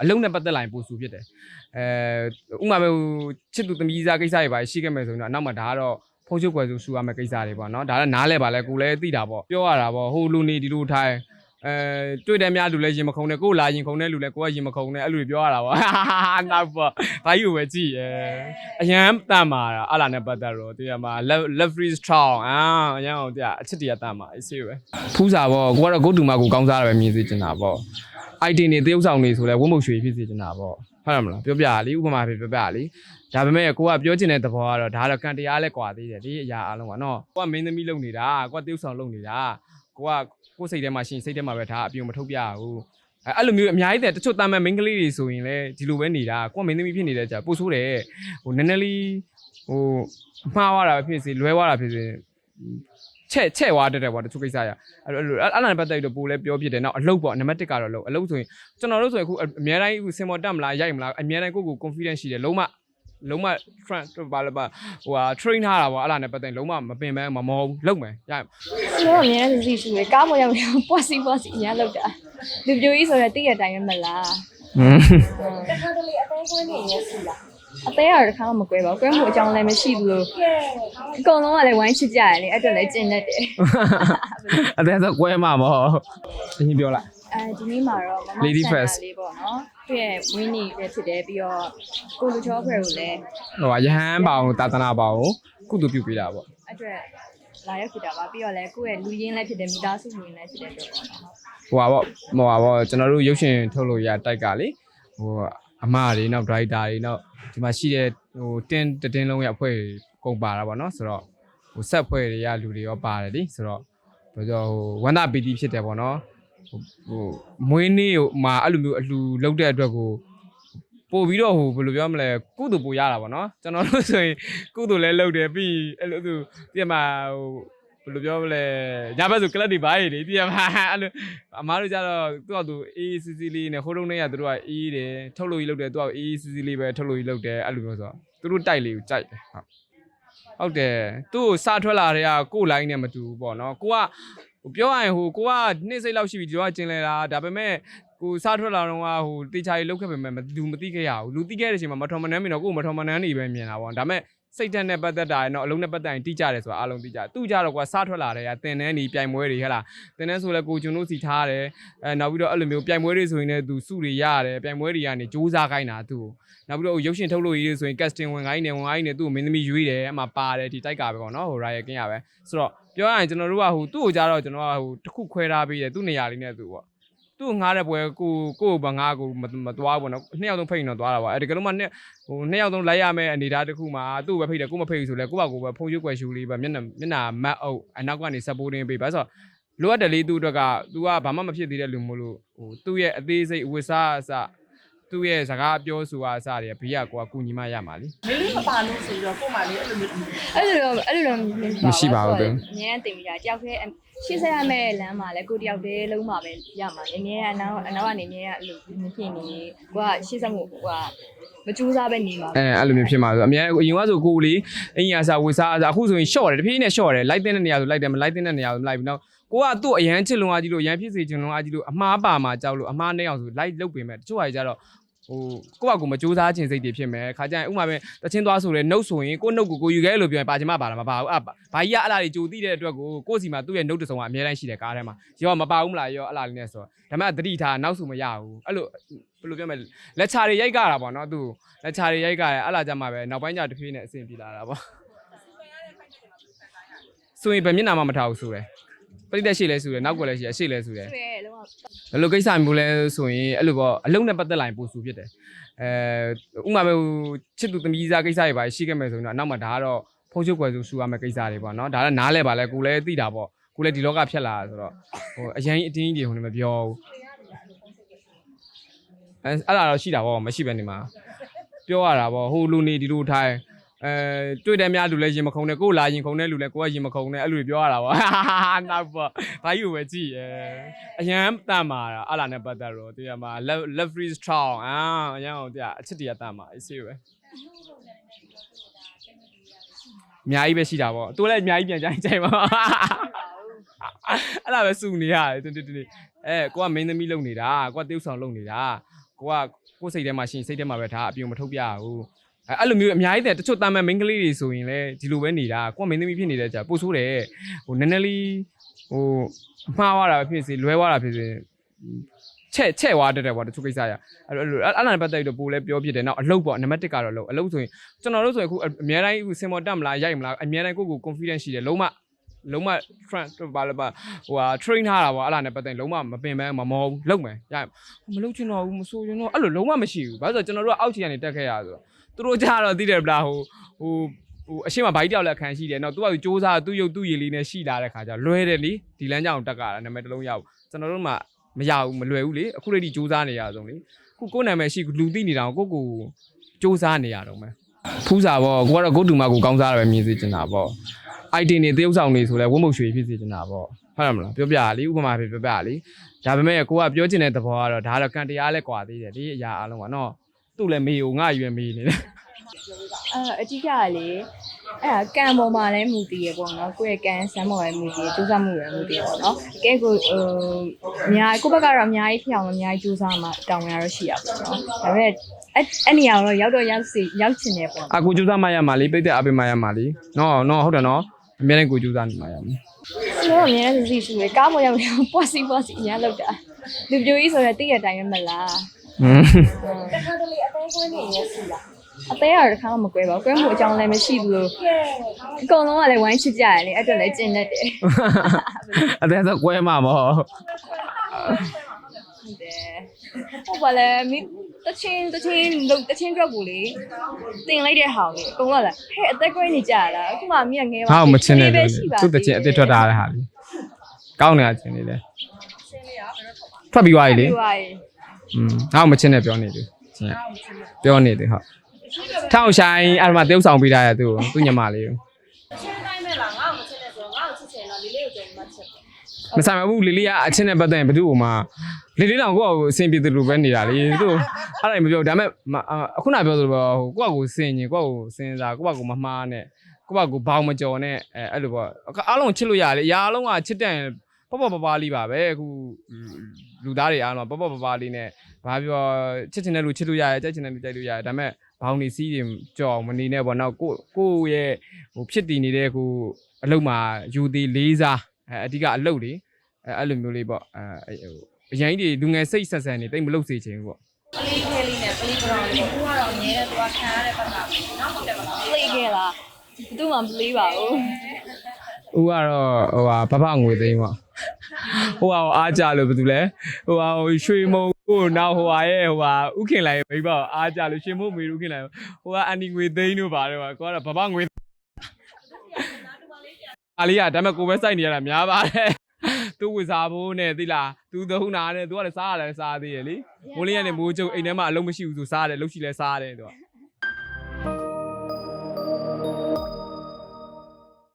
အလုံးနဲ့ပတ်သက်လာရင်ပိုဆူဖြစ်တယ်အဲဥမာပဲဟိုချစ်သူသမီးစားကိစ္စတွေပါရှိခဲ့မယ်ဆိုရင်တော့အနောက်မှာဒါကတော့ဖုန်းချုပ်ွယ်ဆိုဆူရမယ့်ကိစ္စတွေပေါ့နော်ဒါကနားလဲပါလဲကိုလည်းသိတာပေါ့ပြောရတာပေါ့ဟိုလူနေဒီလူထိုင်အဲတွေ့တယ်များလူလည်းရင်မခုံနဲ့ကိုလာရင်ခုံတဲ့လူလည်းကိုကရင်မခုံနဲ့အဲ့လိုတွေပြောရတာပေါ့နောက်ပေါ့ဘာယူပဲကြည့်အဲအရန်တန်မာတာအလားနဲ့ပတ်သက်တော့တရားမှာ love free strong အာအရန်အောင်တရားအချစ်တရားတန်မာအေးဆေးပဲဖူးစာပေါ့ကိုကတော့ကိုတူမကိုကောင်းစားရပဲမြင်စေချင်တာပေါ့ item တွေတရုပ်ဆောင်တွေဆိုလဲဝတ်မုတ်ရွှေဖြစ်စေချင်တာပေါ့ဟုတ်တယ်မလားပြောပြရလीဥပမာဖြစ်ပြောပြရလीဒါပေမဲ့ကိုကပြောချင်တဲ့သဘောကတော့ဒါတော့ကံတရားလဲကွာသေးတယ်ဒီအရာအလုံးကနော်ကိုကမင်းသမီးလုပ်နေတာကိုကတရုပ်ဆောင်လုပ်နေတာကိုကကိုယ်စိတ်ထဲမှာရှင်စိတ်ထဲမှာပဲဒါအပြုံမထုတ်ပြဘူးအဲအဲ့လိုမျိုးအများကြီးတဲ့တချို့တမ်းမဲ့မိန်းကလေးတွေဆိုရင်လည်းဒီလိုပဲနေတာကိုကမင်းသမီးဖြစ်နေတဲ့ကြာပို့ဆိုးတယ်ဟိုနည်းနည်းလေးဟိုမှားသွားတာပဲဖြစ်စေလွဲသွားတာဖြစ်စေ ချက်ချက်သွားတတ်တယ်ပေါ့တချို့ကိစ္စရအဲ့လိုအဲ့အဲ့လားပတ်သက်ပြီးတော့ပို့လဲပြောဖြစ်တယ်နောက်အလုပ်ပေါ့နံပါတ်1ကတော့အလုပ်အလုပ်ဆိုရင်ကျွန်တော်တို့ဆိုရင်အခုအများတိုင်းအခုစင်မော်တက်မလားရိုက်မလားအများတိုင်းကိုယ့်ကို confidence ရှိတယ်လုံးဝလုံးဝ trend ဘာလဲပါဟိုဟာ train ထားတာပေါ့အဲ့လားနဲ့ပတ်သက်ရင်လုံးဝမပင်ပန်းမမောဘူးလုံးမယ်ရကျွန်တော်အများကြီးစီစီပဲကားပေါ်ရောက်နေပွားစီပွားစီအများလောက်တာလူပြိုကြီးဆိုတော့တည့်ရတိုင်းပဲမလားဟွန်းတခါတလေအသေးကွင်းနေရစီလား အသေးကတော့တစ်ခါမှမကွဲပါဘူးကွဲမှုအကြောင်းလည်းမရှိဘူးလို့အကုန်လုံးကလည်းဝိုင်းချစ်ကြရတယ်လေအဲ့တော့လည်းကျင်တတ်တယ်အသေးဆိုကွဲမှာမဟုတ်အရင်ပြောလိုက်အဲဒီနေ့မှာတော့မမ Lady ဆန် first တာလေးပေါ့နော်သူ့ရဲ့ဝင်းနီပဲဖြစ်တယ်ပြီးတော့ကိုလူချောဖွဲ့ကိုလည်းဟိုဟာရဟန်းပါအောင်တာသနာပါအောင်ကုသပြုပေးတာပေါ့အတွက်လာရောက်ဖြစ်တာပါပြီးတော့လည်းကိုယ့်ရဲ့လူရင်းလည်းဖြစ်တယ်မိသားစုဝင်လည်းဖြစ်တယ်ပြောပေါ့နော်ဟိုဟာပေါ့ဟိုဟာပေါ့ကျွန်တော်တို့ရုပ်ရှင်ထုတ်လို့ရတိုက်ကလေဟို အမတွေနောက်ဒရိုက်တာတွေနောက်ဒီမှာရှိတဲ့ဟိုတင်းတင်းလုံးရအဖွဲ့တွေကုန်ပါတာပေါ့နော်ဆိုတော့ဟိုဆက်ဖွဲ့တွေကလူတွေရောပါတယ်လीဆိုတော့ဘယ်လိုဟိုဝန္တာပီတီဖြစ်တယ်ပေါ့နော်ဟိုဟိုမွေးနေ့ဟိုမှာအဲ့လိုမျိုးအလူလောက်တဲ့အတွက်ကိုပို့ပြီးတော့ဟိုဘယ်လိုပြောမလဲကုသိုလ်ပို့ရတာပေါ့နော်ကျွန်တော်တို့ဆိုရင်ကုသိုလ်လည်းလုပ်တယ်ပြီးအဲ့လိုသူပြမဟို ဘယ်လိုပြောမလဲညဘက်ဆိုကလပ်တွေပါရည်လေတည်ရမှာအဲ့လိုအမားတို့ကြတော့သူကသူအေးစီစီလေးနဲ့ဟိုတုန်းနဲ့ကသူတို့ကအေးတယ်ထုတ်လို့ရလုပ်တယ်သူကအေးစီစီလေးပဲထုတ်လို့ရလုပ်တယ်အဲ့လိုမျိုးဆိုတော့သူတို့တိုက်လေးကိုကြိုက်တယ်ဟုတ်ဟုတ်တယ်သူ့ကိုစထွက်လာတဲ့ကကို့လိုင်းနဲ့မတူဘူးပေါ့နော်ကိုကဟိုပြောရရင်ဟိုကိုကနှစ်စိတ်လောက်ရှိပြီဒီတော့ကျင်လဲတာဒါပေမဲ့ကိုစထွက်လာတော့ကဟိုတေချာကြီးလောက်ခဲ့ပေမဲ့မလူမသိခဲ့ရဘူးလူသိခဲ့တဲ့အချိန်မှာမထော်မနှမ်းမီတော့ကို့မထော်မနှမ်းနေပဲမြင်တာပေါ့ဒါပေမဲ့ စိတ်ဓာတ်နဲ့ပတ်သက်တာရယ်နော်အလုံးနဲ့ပတ်သက်ရင်တိကျတယ်ဆိုတာအားလုံးတိကျသူကြတော့ကွာစထွက်လာတယ်ကတင်တန်းနေပြိုင်ပွဲတွေဟဲ့လားတင်တန်းဆိုလဲကိုကျွန်တို့စီထားတယ်အဲနောက်ပြီးတော့အဲ့လိုမျိုးပြိုင်ပွဲတွေဆိုရင်လည်းသူစုတွေရတယ်ပြိုင်ပွဲတွေကနေစူးစမ်းခိုင်းတာသူ့ကိုနောက်ပြီးတော့ရုပ်ရှင်ထုတ်လို့ရေးဆိုရင် casting ဝင်ခိုင်းနေဝင်ခိုင်းနေသူ့ကိုမင်းသမီးရွေးတယ်အမှပါတယ်ဒီတိုက်ကပဲပေါ့နော်ဟိုရာရဲ့ကင်းရပဲဆိုတော့ပြောရရင်ကျွန်တော်တို့ကဟိုသူ့ကိုကြတော့ကျွန်တော်ကဟိုတစ်ခုခွဲထားပေးတယ်သူ့နေရာလေးနဲ့သူ့ပေါ့ သူ့ငားတဲ့ပွဲကိုကိုဘာငားကိုမသွားဘူးနော်နှစ်ယောက်သုံးဖိတ်တော့သွားတာပါအဲဒီကလုံးမှနှစ်ဟိုနှစ်ယောက်သုံးလိုက်ရမယ့်အနေအထားတစ်ခုမှာသူ့ကိုပဲဖိတ်တယ်ကိုမဖိတ်ဘူးဆိုလဲကိုယ့်ဘာကိုယ်ပဲဖုန်းရွက်ွယ်ရှူလေးပဲမျက်နှာမျက်နှာမတ်အုပ်အနောက်ကနေ supporting ပေးပါဆိုတော့လိုအပ်တယ်လေသူ့အတွက်က तू ကဘာမှမဖြစ်သေးတဲ့လူမို့လို့ဟိုသူ့ရဲ့အသေးစိတ်အဝတ်စားအစ သူ့ရဲ့စကားပြောဆိုတာအစတွေဘေးကကိုကကူညီမရမှာလीမင်းလေးမပါလို့ဆိုပြီးတော့ကို့မလေးအဲ့လိုမျိုးအဲ့လိုတော့အဲ့လိုတော့မရှိပါဘူးသူအများကြီးတင်ပြီးတာတယောက်တည်းရှေ့ဆက်ရမယ့်လမ်းမှာလဲကိုတယောက်တည်းလုံးမှာပဲရမှာအများအနောက်အနောက်ကနေအများအဲ့လိုမဖြစ်နေကိုကရှေ့ဆက်မှုကိုကမကြိုးစားပဲနေမှာအဲအဲ့လိုမျိုးဖြစ်မှာဆိုအများအရင်ကဆိုကိုယ်လေအင်ညာစာဝတ်စားအစားအခုဆိုရင် short တယ်တဖြည်းဖြည်းနဲ့ short တယ်လိုက်တဲ့နေရာဆိုလိုက်တယ်မလိုက်တဲ့နေရာဆိုမလိုက်ဘူးနော်ကို ကသူ့အရန်ချစ်လုံအားကြီးလို့အရန်ဖြစ်စေချင်လုံအားကြီးလို့အမှားပါမှာကြောက်လို့အမှားနဲ့အောင်ဆိုလိုက်လုတ်ပေမဲ့တချို့ဟာကြီးကြတော့ဟိုကိုယ့်ဘာကိုမစူးစမ်းခြင်းစိတ်တွေဖြစ်မယ်ခါကျရင်ဥမာပဲတချင်းသွားဆိုလဲနှုတ်ဆိုရင်ကိုယ့်နှုတ်ကိုကိုယူခဲ့လို့ပြောရင်ပါချင်မပါလားမပါဘူးအဘာကြီးကအလားကြီးကြိုသိတဲ့အတွက်ကိုကိုယ့်စီမှာသူ့ရဲ့နှုတ်တစ်စုံကအများတိုင်းရှိတယ်ကားထဲမှာရောမပါဘူးမလားရောအလားလေးနဲ့ဆိုတော့ဒါပေမဲ့တတိထားနောက်ဆိုမရဘူးအဲ့လိုဘယ်လိုပြောမလဲလက်ချာတွေရိုက်ကြတာပေါ့နော်သူလက်ချာတွေရိုက်ကြတယ်အဲ့လာကြမှာပဲနောက်ပိုင်းကျတဖြည်းနဲ့အဆင်ပြေလာတာပေါ့ဆိုရင်ဗမျက်နှာမှမထားဘူးဆိုတယ် ပရိသတ်ရှိလဲဆိုတယ်နောက်ကလည်းရှိအရှိလဲဆိုတယ်တွေ့ရဲ့လုံးဝဘယ်လိုကိစ္စမျိုးလဲဆိုရင်အဲ့လိုပေါ့အလုံးနဲ့ပတ်သက်လာရင်ပိုဆူဖြစ်တယ်အဲဥမာပဲဟိုချစ်သူသမီးစားကိစ္စတွေပါရှိခဲ့မယ်ဆိုရင်တော့အနောက်မှာဒါကတော့ဖုန်းချုပ်ွယ်ဆိုဆူရမယ့်ကိစ္စတွေပေါ့နော်ဒါကနားလဲပါလဲကိုလည်းသိတာပေါ့ကိုလည်းဒီလောကဖြတ်လာတာဆိုတော့ဟိုအရင်အတင်းကြီးတွေဟိုနေမပြောဘူးအဲအဲ့ဒါတော့ရှိတာပေါ့မရှိပဲနေမှာပြောရတာပေါ့ဟိုလူနေဒီလူထိုင် အဲတွေ့တယ်များလူလည်းရင်မခုံနဲ့ကိုလာရင်ခုံတဲ့လူလည်းကိုကရင်မခုံနဲ့အဲ့လိုတွေပြောရတာပေါ့နောက်ပေါ့ဘာယူပဲကြည့်အဲအရန်တန်မာတာအလားနဲ့ပတ်သက်တော့တရားမှာ love love free strong အာအရန်အောင်တရားအချစ်တရားတန်မာအေးဆေးပဲအများကြီးပဲရှိတာပေါ့သူလည်းအများကြီးပြန်ကြိုင်ကြိုင်ပါအဲ့ဒါပဲစုနေရတယ်တူတူတူအဲကိုက main သမီးလုပ်နေတာကိုကတရုပ်ဆောင်လုပ်နေတာကိုကကိုယ်စိတ်ထဲမှာရှိရင်စိတ်ထဲမှာပဲဒါအပြုံမထုတ်ပြရဘူး အဲအဲ့လိုမျိုးအများကြီးတဲ့တချို့တာမန်မိန်းကလေးတွေဆိုရင်လည်းဒီလိုပဲနေတာကိုကမင်းသမီးဖြစ်နေတဲ့ကြာပို့ဆိုးတယ်ဟိုနည်းနည်းလေးဟိုမှားသွားတာပဲဖြစ်စေလွဲသွားတာဖြစ်စေချက်ချက်သွားတတ်တယ်ပေါ့တချို့ကိစ္စရအဲ့လိုအဲ့လိုအဲ့အဲ့ဒါနဲ့ပတ်သက်ပြီးတော့ပိုလည်းပြောဖြစ်တယ်နောက်အလုပ်ပေါ့နံပါတ်1ကတော့အလုပ်အလုပ်ဆိုရင်ကျွန်တော်တို့ဆိုရင်အခုအများတိုင်းအခုစင်မော်တက်မလားရိုက်မလားအများတိုင်းကိုယ့်ကို confidence ရှိတယ်လုံးဝ လုံးဝ front ဘာလဲပါဟိုဟာ train ထားတာပေါ့အဲ့ဒါနဲ့ပတ်သက်ရင်လုံးဝမပင်ပန်းမမောဘူးလုံးမယ်ရမလုပ်ချင်တော့ဘူးမဆိုချင်တော့အဲ့လိုလုံးဝမရှိဘူးဘာလို့လဲဆိုတော့ကျွန်တော်တို့ကအောက်ခြေကနေတက်ခဲ့ရဆိုတော့သူတို့ကြတော့သိတယ်ဗလားဟိုဟိုဟိုအရှိမဘိုက်တယောက်လက်ခံရှိတယ်နော်သူကစူးစမ်းသူ့ရုပ်သူ့ရည်လေးနဲ့ရှိလာတဲ့ခါကျလွဲတယ်လေဒီလမ်းကြောင်တက်ကြတာနာမည်တစ်လုံးရအောင်ကျွန်တော်တို့မှမရဘူးမလွယ်ဘူးလေအခုလေးဒီစူးစမ်းနေရအောင်လေခုကိုယ်နာမည်ရှိလူသိနေတာကိုကိုကိုစူးစမ်းနေရတော့မယ်ဖူးစာပေါ့ကိုကတော့ကိုတူမကိုကောင်းစားရပဲမြင်စေချင်တာပေါ့ item တွေတရုပ်ဆောင်တွေဆိုလဲဝတ်မုတ်ရွှေဖြစ်စေချင်တာပေါ့ဟုတ်တယ်မလားပြောပြရလေဥပမာဖြစ်ပြောပြရလေဒါပေမဲ့ကိုကပြောချင်တဲ့သဘောကတော့ဒါကတော့ကံတရားလဲကွာသေးတယ်ဒီအရာအလုံးကနော်သူ့လည်းမေကိုငါရွယ်မေနေတယ်အဲအကြီးကလေအဲဒါကံပေါ်မှာလည်းမူတည်ရပေါ့နော်ကိုယ့်ရဲ့ကံစမ်းပေါ်လည်းမူတည်ကြိုးစားမှုလည်းမူတည်ပေါ့နော်တကယ်ကိုဟိုအများကိုယ့်ဘက်ကတော့အများကြီးဖြစ်အောင်အများကြီးကြိုးစားမှတောင်းရတော့ရှိရပါတော့နော်ဒါပေမဲ့အဲ့အဲ့နေရာတော့ရောက်တော့ရောက်စီရောက်ချင်တယ်ပေါ့အကူကျူးစားမရမှာလေပိတ်တဲ့အပိမရမှာလေနော်နော်ဟုတ်တယ်နော် အများနဲ့ကိုကျူးစားနေမှာရမယ်ကျွန်တော်အများနဲ့စီစီရှိတယ်ကားပေါ်ရောက်ရောက်ပွားစီပွားစီအများလောက်တာလူပြိုကြီးဆိုတော့တည့်ရတိုင်းပဲမလားဟွန်းတခါတလေအသေးကွင်းနေရစီလားအသေးရတစ်ခါမှမကွဲပါဘူးကွဲမှုအကြောင်းလည်းမရှိဘူးလို့အကုန်လုံးကလည်းဝိုင်းချစ်ကြရတယ်လေအဲ့တော့လည်းကျင်တတ်တယ်အသေးဆိုကွဲမှာမဟုတ်ဟုတ်တယ် ဟုတ်ပါလေမိတချင်းတချင်းလုံးတချင်းကြောက်ကိုလေတင်လိုက်တဲ့ဟောင်းလေအကုန်လုံးကလည်းဟဲ့အသက်ကွဲနေကြလားအခုမှမိကငယ်ပါဟာမချင်းနဲ့ပဲလေရှိပါသူ့တချင်းအစ်စ်ထွက်တာတဲ့ဟာလေကောင်းနေတာချင်းနေလေထွက်ပြီးသွားပြီလေပြီးသွားရင်อืมငါ့ကိုမချင်းနဲ့ပြောနေတယ်ချင်းပြောနေတယ်ဟုတ်ထောင်ဆိုင်အဲ့မှာတရုပ်ဆောင်ပေးတာရသူ့ကိုသူ့ညီမလေးကို ချင်းတိုင်းမဲ့လားငါ့ကိုမချစ်နဲ့ဆိုတော့ငါ့ကိုချစ်ချင်တော့လေးလေးကိုကြုံမှချစ်တယ် မဆိုင်ပါဘူးလီလီကအချင်းနဲ့ပတ်သက်ရင်ဘယ်သူ့ကိုမှလီလီတော့ကိုယ့်ကိုအဆင်ပြေတယ်လို့ပဲနေတာလေသူ့အဲ့ဒါမပြောဒါပေမဲ့မအခုနပြောသလိုပေါ့ဟိုကိုယ့်ကိုစင်ရင်ကိုယ့်ကိုစင်စားကိုယ့်ကိုမမှားနဲ့ကိုယ့်ကိုဘောင်မကြော်နဲ့အဲအဲ့လိုပေါ့အားလုံးချစ်လို့ရတယ်အရာအလုံးကချစ်တဲ့ပေါ့ပေါ့ပပလေးပါပဲအခုလူသားတွေအားလုံးပေါ့ပေါ့ပပလေးနဲ့ဘာပြောချစ်ချင်တဲ့လူချစ်လို့ရတယ်ကြိုက်ချင်တဲ့လူကြိုက်လို့ရတယ်ဒါပေမဲ့ဘောင်နေစီးတွေကြော်အောင်မနေနဲ့ပေါ့နော်ကိုကိုရဲ့ဟိုဖြစ်တည်နေတဲ့ကိုအလုံးမှာယူသေးလေးစား အဲအဓိကအလုပ်တွေအဲအဲ့လိုမျိုးလေးပေါ့အဲဟိုအရင်ကြီးလူငယ်စိတ်ဆက်ဆန်နေတိတ်မလုတ်စေချင်ဘူးပေါ့ပလီခဲလေးနဲ့ပလီဘရောင်းလေးကိုကတော့အမြဲတမ်းသွားခံရတဲ့ပတ်တာပဲနောက်ဟုတ်တယ်ပါလား play ခဲ့လားဘယ်သူမှမ play ပါဘူးဦးကတော့ဟိုဟာဘဘငွေသိန်းပေါ့ဟိုဟာအားကြလို့ဘာတူလဲဟိုဟာရွှေမုံကိုနောက်ဟိုဟာရဲ့ဟိုဟာဥခင်လိုက်မိဘအားကြလို့ရွှေမုံမေဥခင်လိုက်ဟိုဟာအန်ဒီငွေသိန်းတို့ပါတယ်ကွာကိုကတော့ဘဘငွေ အားလေးကဒါပေမဲ့ကိုပဲစိုက်နေရတာများပါတယ်သူဝစားဖို့နဲ့သိလားသူသုံးနာနဲ့သူကလည်းစားရတယ်စားသေးရလေမိုးလေးကနေမိုးချုပ်အိမ်ထဲမှာအလုံးမရှိဘူးဆိုစားတယ်လှုပ်ရှိလဲစားတယ်သူက